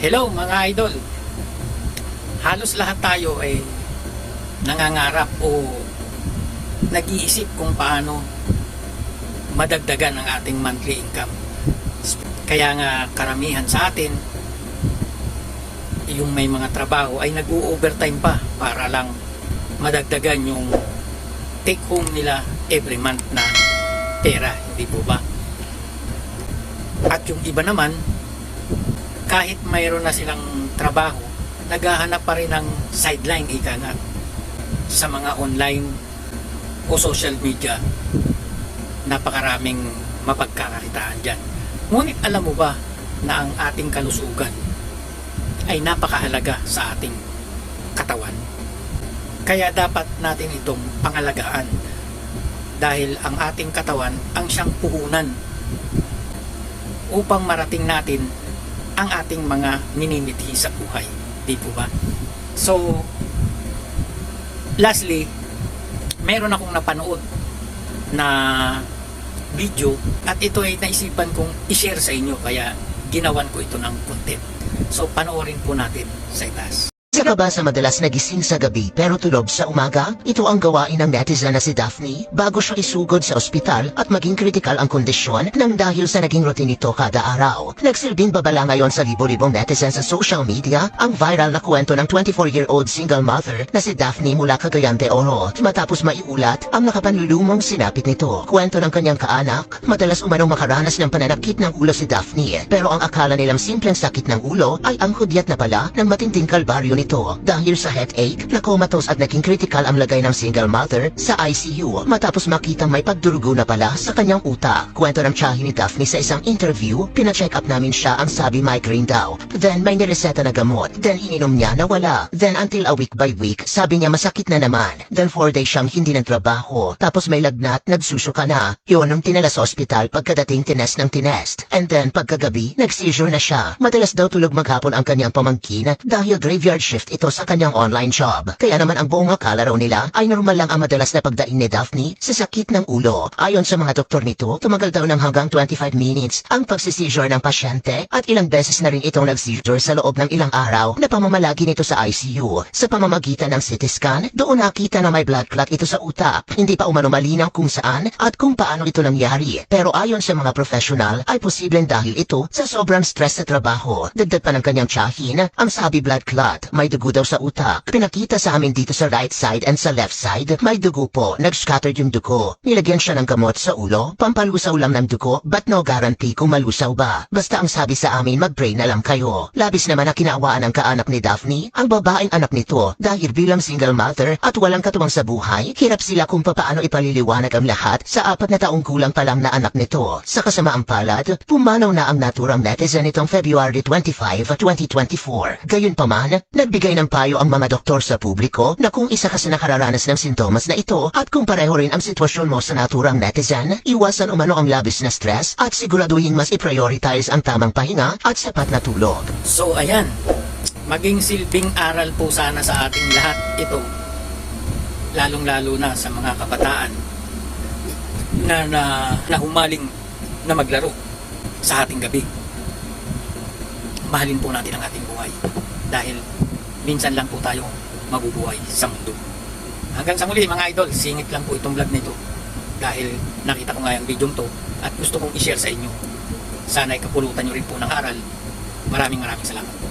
Hello mga idol. Halos lahat tayo ay nangangarap o nag-iisip kung paano madagdagan ang ating monthly income. Kaya nga karamihan sa atin yung may mga trabaho ay nag-overtime pa para lang madagdagan yung take home nila every month na pera, hindi po ba? At yung iba naman, kahit mayroon na silang trabaho, naghahanap pa rin ng sideline ika nga sa mga online o social media. Napakaraming mapagkakakitaan dyan. Ngunit alam mo ba na ang ating kalusugan ay napakahalaga sa ating katawan? Kaya dapat natin itong pangalagaan dahil ang ating katawan ang siyang puhunan upang marating natin ang ating mga minimithi sa buhay. Di po ba? So, lastly, meron akong napanood na video at ito ay naisipan kong i-share sa inyo kaya ginawan ko ito ng content. So, panoorin po natin sa itaas. Isa ka ba sa madalas nagising sa gabi pero tulog sa umaga? Ito ang gawain ng netizen na si Daphne bago siya isugod sa ospital at maging kritikal ang kondisyon nang dahil sa naging routine nito kada araw. Nagsilbing babala ngayon sa libo-libong netizen sa social media ang viral na kwento ng 24-year-old single mother na si Daphne mula Cagayan de Oro matapos maiulat ang nakapanlulumong sinapit nito. Kwento ng kanyang kaanak, madalas umanong makaranas ng pananakit ng ulo si Daphne pero ang akala nilang simpleng sakit ng ulo ay ang hudyat na pala ng matinding kalbaryo nito dahil sa headache na comatose at naging critical ang lagay ng single mother sa ICU matapos makitang may pagdurugo na pala sa kanyang utak. Kwento ng tiyahin ni Daphne sa isang interview, pina-check up namin siya ang sabi migraine daw. Then may nireseta na gamot. Then ininom niya na wala. Then until a week by week, sabi niya masakit na naman. Then four days siyang hindi nagtrabaho. Tapos may lagnat, nagsusuka na. Yun ang tinala sa ospital pagkadating tinest ng tinest. And then pagkagabi, nag-seizure na siya. Madalas daw tulog maghapon ang kanyang pamangkin dahil graveyard shift ito sa kanyang online job. Kaya naman ang buong akala raw nila ay normal lang ang madalas na pagdaing ni Daphne sa sakit ng ulo. Ayon sa mga doktor nito, tumagal daw ng hanggang 25 minutes ang pagsisizure ng pasyente at ilang beses na rin itong nag-seizure sa loob ng ilang araw na pamamalagi nito sa ICU. Sa pamamagitan ng CT scan, doon nakita na may blood clot ito sa utak. Hindi pa umano malinaw kung saan at kung paano ito nangyari. Pero ayon sa mga professional ay posibleng dahil ito sa sobrang stress sa trabaho. Dagdag pa ng kanyang tiyahin, ang sabi blood clot, may dugo daw sa utak. Pinakita sa amin dito sa right side and sa left side, may dugo po. Nag-scattered yung dugo. Nilagyan siya ng gamot sa ulo, pampalusaw lang ng dugo, but no guarantee kung malusaw ba. Basta ang sabi sa amin, mag-pray na lang kayo. Labis naman na kinaawaan ng kaanak ni Daphne, ang babaeng anak nito, dahil bilang single mother at walang katuwang sa buhay, hirap sila kung papaano ipaliliwanag ang lahat sa apat na taong kulang pa lang na anak nito. Sa kasamaang palad, pumanaw na ang naturang netizen nitong February 25, 2024. Gayunpaman, nagbigay ng payo ang mga doktor sa publiko na kung isa ka sa nakararanas ng sintomas na ito at kung pareho rin ang sitwasyon mo sa naturang netizen, iwasan umano ang labis na stress at siguraduhin mas i-prioritize ang tamang pahinga at sapat na tulog. So ayan, maging silbing aral po sana sa ating lahat ito. Lalong-lalo na sa mga kabataan na, na, na humaling na maglaro sa ating gabi. Mahalin po natin ang ating buhay dahil minsan lang po tayo mabubuhay sa mundo. Hanggang sa muli mga idol, singit lang po itong vlog nito dahil nakita ko nga yung video to at gusto kong i-share sa inyo. Sana ay kapulutan nyo rin po ng aral. Maraming maraming salamat po.